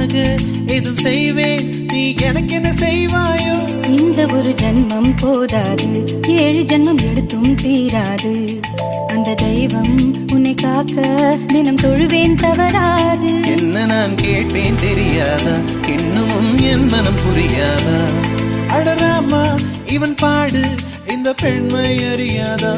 உனக்காக எதுவும் செய்வேன். நீ எனக்கு என்ன செய்வாயோ? இந்த ஒரு ஜன்மம் போதாது ஏழு ஜன்மம் எடுத்தும் தீராது. அந்த தெய்வம் உன்னை காக்க தினம் தொழுவேன் தவறாது. என்ன நான் கேட்பேன் தெரியாதா? இன்னமும் என் மனம் புரியாதா? அடராமா இவன் பாடு இந்த பெண்மை அறியாதா?